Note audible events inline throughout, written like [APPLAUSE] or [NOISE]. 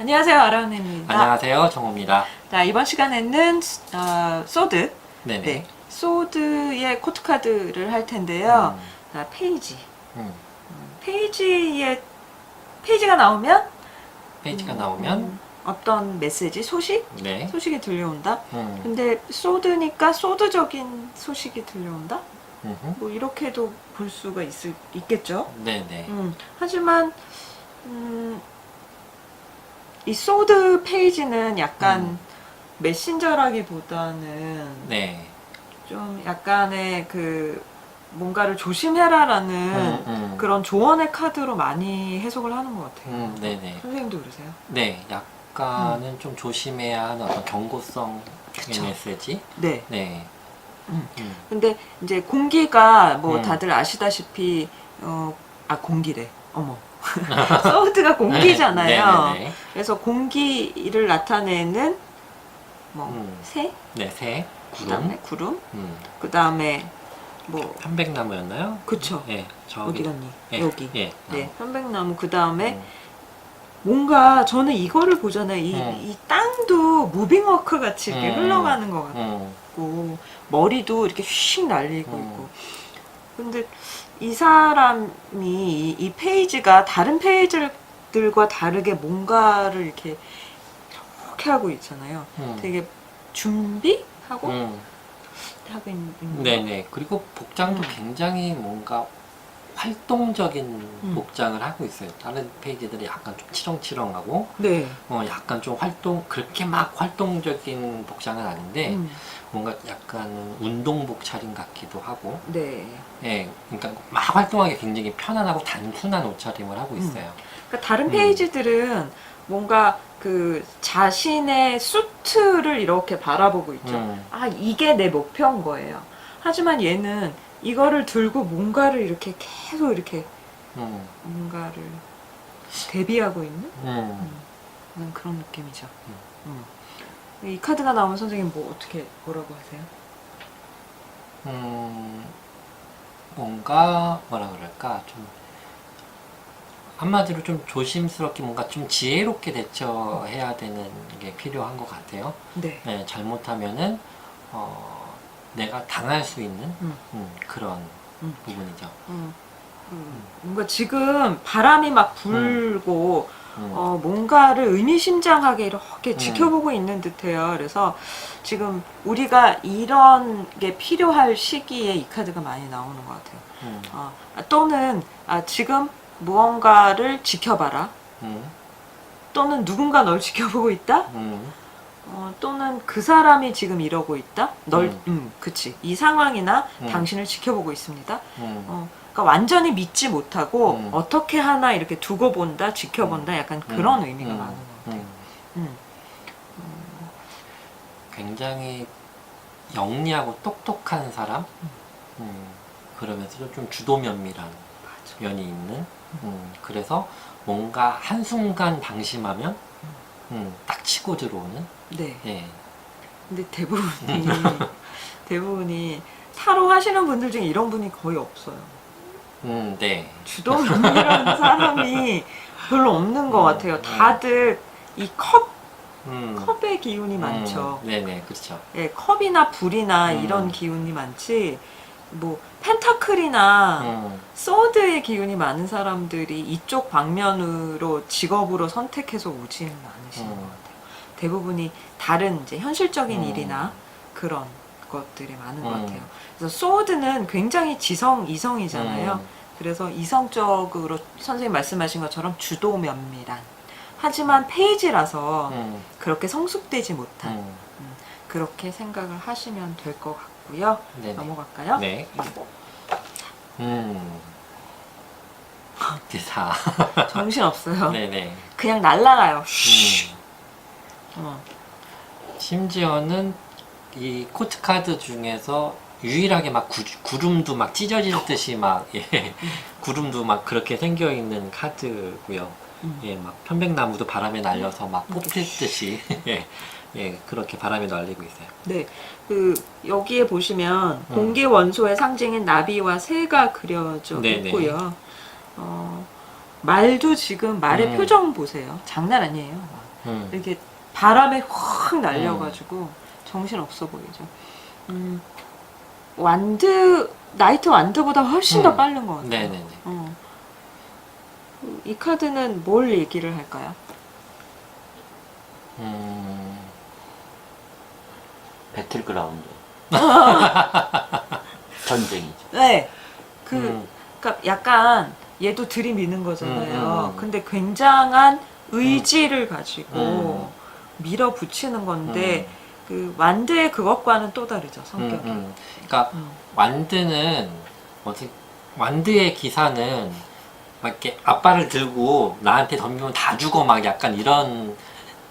안녕하세요, 아라운입니다. 안녕하세요, 정호입니다. 자, 이번 시간에는 어, 소드, 네네. 네, 소드의 코트 카드를 할 텐데요. 자, 페이지, 음, 페이지에 페이지가 나오면 페이지가 음, 나오면 음, 어떤 메시지, 소식, 네. 소식이 들려온다. 음, 근데 소드니까 소드적인 소식이 들려온다. 음흠. 뭐 이렇게도 볼 수가 있을, 있겠죠. 네네. 음, 하지만 음, 이 소드 페이지는 약간 음. 메신저라기보다는 네. 좀 약간의 그 뭔가를 조심해라라는 음, 음. 그런 조언의 카드로 많이 해석을 하는 것 같아요. 음, 네네. 선생님도 그러세요? 네, 약간은 좀 조심해야 하는 어떤 경고성 그쵸. 메시지. 네. 네. 음. 음, 근데 이제 공기가 뭐 음. 다들 아시다시피 어, 아 공기래. 어머. [LAUGHS] 소드가 공기잖아요. 네네네. 그래서 공기를 나타내는 뭐 음. 새, 네, 새, 그다음에 구름. 구름, 음, 그다음에 뭐 편백나무였나요? 그쵸 예, 저기. 어디 갔니? 예, 여기. 예. 네, 편백나무 그다음에 음, 뭔가 저는 이거를 보잖아요. 이, 음. 이 땅도 무빙워크 같이 이렇게 음. 흘러가는 것 음, 같고 머리도 이렇게 휙 날리고 음. 있고. 근데 이 사람이 이, 이 페이지가 다른 페이지들과 다르게 뭔가를 이렇게 이렇게 하고 있잖아요. 음. 되게 준비하고 음. 하고 있는 거. 네네. 그리고 복장도 음. 굉장히 뭔가 활동적인 음. 복장을 하고 있어요. 다른 페이지들이 약간 좀 치렁치렁하고, 네. 어, 약간 좀 활동, 그렇게 막 활동적인 복장은 아닌데, 음. 뭔가 약간 운동복 차림 같기도 하고, 네. 예, 그러니까 막 활동하기 굉장히 편안하고 단순한 옷차림을 하고 있어요. 그러니까 다른 음. 페이지들은 뭔가 그 자신의 수트를 이렇게 바라보고 있죠. 음, 아, 이게 내 목표인 거예요. 하지만 얘는 이거를 들고 뭔가를 이렇게 계속 이렇게 음, 뭔가를 대비하고 있는 음. 음, 그런 느낌이죠. 음. 음. 이 카드가 나오면 선생님 뭐 어떻게 뭐라고 하세요? 음, 뭔가 뭐라 그럴까 좀 한마디로 좀 조심스럽게 뭔가 좀 지혜롭게 대처해야 되는 게 필요한 것 같아요. 네. 네, 잘못하면은 어, 내가 당할 수 있는 음. 음, 그런 음. 부분이죠. 음, 음, 뭔가 지금 바람이 막 불고 음, 어, 뭔가를 의미심장하게 이렇게 음. 지켜보고 있는 듯해요. 그래서 지금 우리가 이런 게 필요할 시기에 이 카드가 많이 나오는 것 같아요. 음, 어, 또는 아, 지금 무언가를 지켜봐라. 음, 또는 누군가 널 지켜보고 있다. 음, 어, 또는 그 사람이 지금 이러고 있다. 널, 음. 음, 그치. 이 상황이나 음. 당신을 지켜보고 있습니다. 음, 어, 그러니까 완전히 믿지 못하고 음. 어떻게 하나 이렇게 두고 본다, 지켜본다. 약간 그런 의미가 음, 많은 것 같아요. 음. 음. 굉장히 영리하고 똑똑한 사람, 음, 그러면서도 좀 주도면밀한. 면이 있는. 음, 그래서 뭔가 한순간 방심하면 음, 딱 치고 들어오는. 네. 예. 근데 대부분이 [LAUGHS] 대부분이 타로 하시는 분들 중에 이런 분이 거의 없어요. 음, 네. 주도면밀한 [LAUGHS] 사람이 별로 없는 것 음, 같아요. 음. 다들 이 컵, 음, 컵의 기운이 많죠. 음, 네네, 그렇죠. 예, 컵이나 불이나 음. 이런 기운이 많지. 뭐 펜타클이나 음, 소드의 기운이 많은 사람들이 이쪽 방면으로 직업으로 선택해서 오지는 않으시는 음. 것 같아요. 대부분이 다른 이제 현실적인 음. 일이나 그런 것들이 많은 것 음. 같아요. 그래서 소드는 굉장히 지성 이성이잖아요. 음, 그래서 이성적으로 선생님 말씀하신 것처럼 주도 면밀한. 하지만 페이지라서 음, 그렇게 성숙되지 못한 음, 그렇게 생각을 하시면 될 것 같고요. 네네. 넘어갈까요? 네. 음. 기사. [LAUGHS] 정신 없어요. 네네. 그냥 날라가요. 음. 어. 심지어는 이 코트 카드 중에서 유일하게 막 구, 구름도 막 찢어질 듯이 막 예, [LAUGHS] 구름도 막 그렇게 생겨 있는 카드고요. 음. 예, 막 편백나무도 바람에 날려서 막 뽑힐 듯이 [LAUGHS] 예, 예, 그렇게 바람에 날리고 있어요. 네, 그 여기에 보시면 음. 공기 원소의 상징인 나비와 새가 그려져 네네. 있고요. 어, 말도 지금 말의 음. 표정 보세요. 장난 아니에요. 음. 이렇게 바람에 확 날려가지고 정신 없어 보이죠. 음, 완드 나이트 완드보다 훨씬 더 음. 빠른 것 같아요. 네네네. 어. 이 카드는 뭘 얘기를 할까요? 음, 배틀그라운드. [LAUGHS] 전쟁이죠. 네. 그, 음, 그러니까 약간 얘도 들이미는 거잖아요. 음, 음. 근데 굉장한 의지를 가지고 음. 밀어붙이는 건데 그 완드의 그것과는 또 다르죠 음, 성격이. 음. 그러니까 음. 완드는 뭐지? 완드의 기사는 막 이렇게 앞발을 들고 나한테 덤비면 다 죽어 막 약간 이런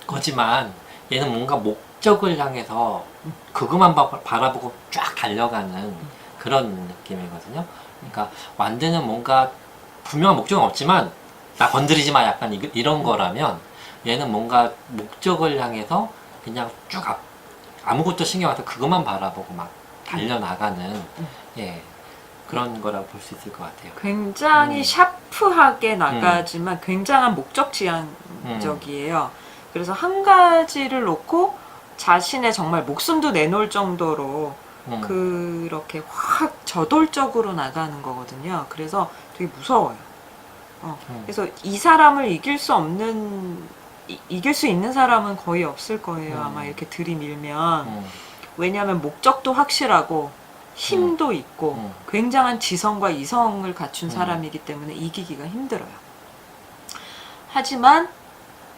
거지만 얘는 뭔가 목 적을 향해서 그것만 바, 바라보고 쫙 달려가는 그런 느낌이거든요. 그러니까 완드는 뭔가 분명한 목적은 없지만 나 건드리지 마 약간 이, 이런 거라면 얘는 뭔가 목적을 향해서 그냥 쭉 앞, 아무것도 신경 안 써서 그것만 바라보고 막 달려나가는 예 그런 거라고 볼 수 있을 것 같아요. 굉장히 음. 샤프하게 나가지만 굉장한 목적 지향적이에요. 그래서 한 가지를 놓고 자신의 정말 목숨도 내놓을 정도로 음, 그렇게 확 저돌적으로 나가는 거거든요. 그래서 되게 무서워요. 어, 음. 그래서 이 사람을 이길 수 없는 이, 이길 수 있는 사람은 거의 없을 거예요. 음. 아마 이렇게 들이밀면 음, 왜냐하면 목적도 확실하고 힘도 있고 음. 굉장한 지성과 이성을 갖춘 음. 사람이기 때문에 이기기가 힘들어요. 하지만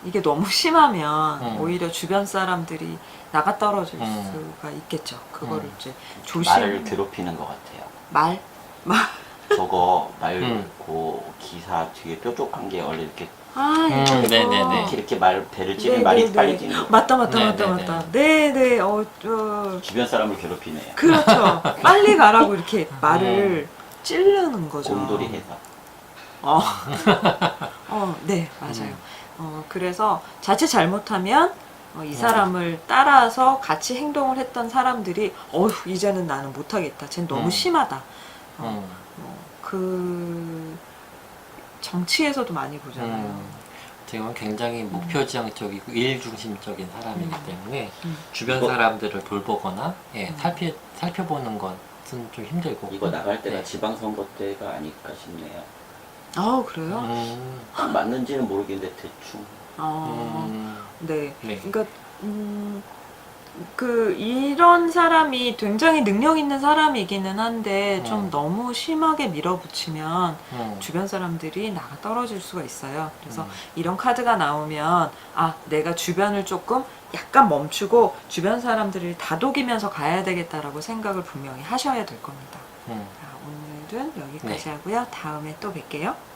이게 너무 [LAUGHS] 심하면 음. 오히려 주변 사람들이 나가 떨어질 음. 수가 있겠죠. 그거를 음. 이제 조심 말을 괴롭히는 것 같아요. 말 [LAUGHS] 저거 말 음. 그 기사 뒤에 뾰족한 게 원래 이렇게 아, 음, 이거. 네네네. 이렇게 이렇게 말 배를 찌면 네, 말이 네, 빨리 네. 찌는 거. 맞다 맞다 네, 맞다 네, 맞다. 네, 네. 어, 어 주변 사람을 괴롭히네요. 그렇죠. [LAUGHS] 빨리 가라고 이렇게 말을 찌르는 거죠. 곰돌이 해서. 어. 어, 네, 맞아요. 음. 어, 그래서 자칫 잘못하면 어, 이 음. 사람을 따라서 같이 행동을 했던 사람들이 어휴, 이제는 나는 못하겠다. 쟨 너무 음. 심하다. 어, 음, 어, 그 정치에서도 많이 보잖아요. 음. 지금 굉장히 목표지향적이고 일중심적인 사람이기 음. 때문에 음. 주변 이거- 사람들을 돌보거나 예, 음. 살펴 살펴보는 것은 좀 힘들고 이거 나갈 때가 네. 지방선거 때가 아닐까 싶네요. 아, 그래요? 음, 딱 맞는지는 모르겠는데 대충. 어, 음, 네. 네. 그러니까 음, 그 이런 사람이 굉장히 능력 있는 사람이기는 한데 좀 음. 너무 심하게 밀어붙이면 음, 주변 사람들이 나가 떨어질 수가 있어요. 그래서 음. 이런 카드가 나오면 아 내가 주변을 조금 약간 멈추고 주변 사람들을 다독이면서 가야 되겠다라고 생각을 분명히 하셔야 될 겁니다. 음. 자, 오늘은 여기까지 네. 하고요. 다음에 또 뵐게요.